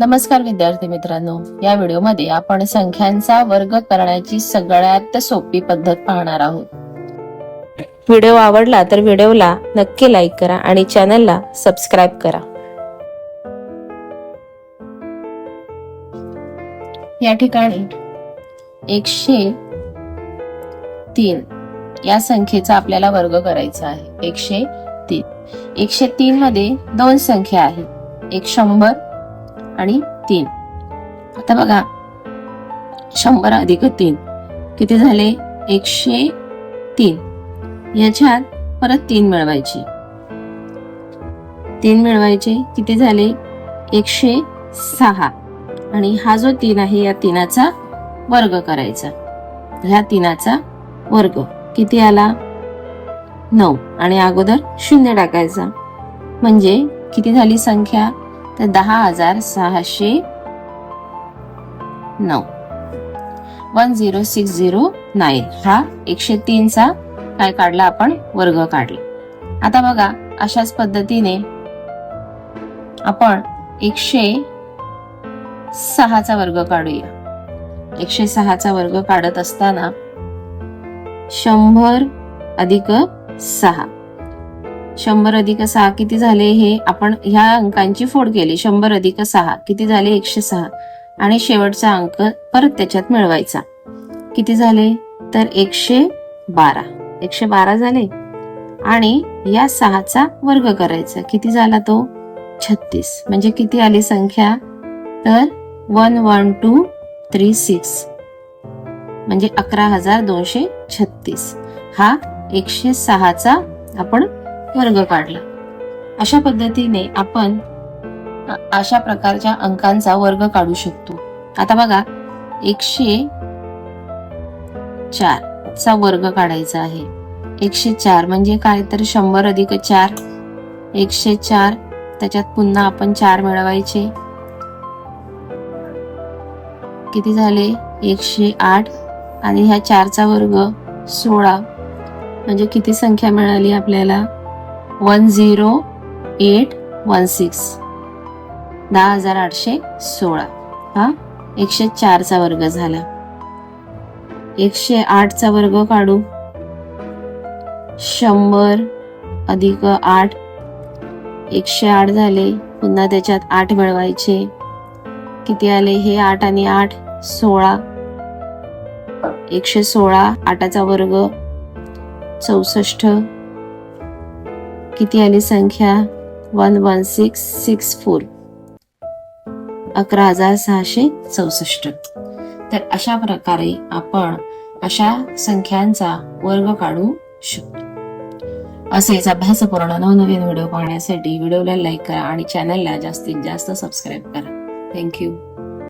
नमस्कार विद्यार्थी मित्रांनो या व्हिडिओमध्ये आपण संख्यांचा वर्ग करण्याची सगळ्यात सोपी पद्धत पाहणार आहोत. व्हिडिओ आवडला तर व्हिडिओला नक्की लाईक करा आणि चॅनलला सबस्क्राईब करा. या ठिकाणी एकशे तीन या संख्येचा आपल्याला वर्ग करायचा आहे. एकशे तीन. एकशे तीन मध्ये दोन संख्या आहेत. एक शंभर आणि तीन. आता बघा शंभर अधिक तीन. किती झाले? एकशे तीन. याच्यात परत तीन मिळवायचे. तीन मिळवायचे किती झाले? एकशे सहा. आणि हा जो तीन आहे या तीनाचा वर्ग करायचा. ह्या तीनाचा वर्ग. किती आला? नऊ. आणि अगोदर शून्य टाकायचा. म्हणजे किती झाली संख्या? तर दहा हजार सहाशे नऊ. One zero six zero nine. हा एकशे तीनचा काय काढला आपण? वर्ग काढला. आता बघा अशाच पद्धतीने आपण एकशे सहाचा वर्ग काढूया. एकशे सहाचा वर्ग काढत असताना शंभर अधिक सहा. शंभर अधिक सहा किती झाले हे आपण ह्या अंकांची फोड केली. शंभर अधिक सहा किती झाले? एकशे सहा. आणि शेवटचा अंक परत त्याच्यात मिळवायचा. किती झाले? तर एकशे बारा. एकशे बारा झाले. आणि या सहाचा वर्ग करायचा. किती झाला तो? छत्तीस. म्हणजे किती आली संख्या? तर one one two three six. म्हणजे अकरा हजार दोनशे छत्तीस. हा एकशे सहाचा आपण वर्ग काढला. अशा पद्धतीने आपण अशा प्रकारच्या अंकांचा वर्ग काढू शकतो. आता बघा एकशे चार चा वर्ग काढायचा आहे. एकशे चार म्हणजे काय? तर शंभर अधिक चार. एकशे चार त्याच्यात पुन्हा आपण चार मिळवायचे. किती झाले? एकशे आठ. आणि ह्या चारचा वर्ग सोळा. म्हणजे किती संख्या मिळाली आपल्याला? One zero eight one six. दहा हजार आठशे सोळा. हा? एकशे चारचा वर्ग झाला. एकशे आठचा वर्ग काढू. शंभर अधिक आठ. एकशे आठ झाले. पुन्हा त्याच्यात आठ मिळवायचे. किती आले? हे आठ आणि आठ सोळा. एकशे सोळा आठाचा वर्ग. चौसष्ट. किती आली संख्या? One one six six four. अकरा हजार सहाशे चौसष्ट. तर अशा प्रकारे आपण अशा संख्यांचा वर्ग काढू शकतो. असेच अभ्यासपूर्ण नवनवीन व्हिडिओ पाहण्यासाठी व्हिडिओला लाईक करा आणि चॅनलला जास्तीत जास्त सबस्क्राईब करा. थँक्यू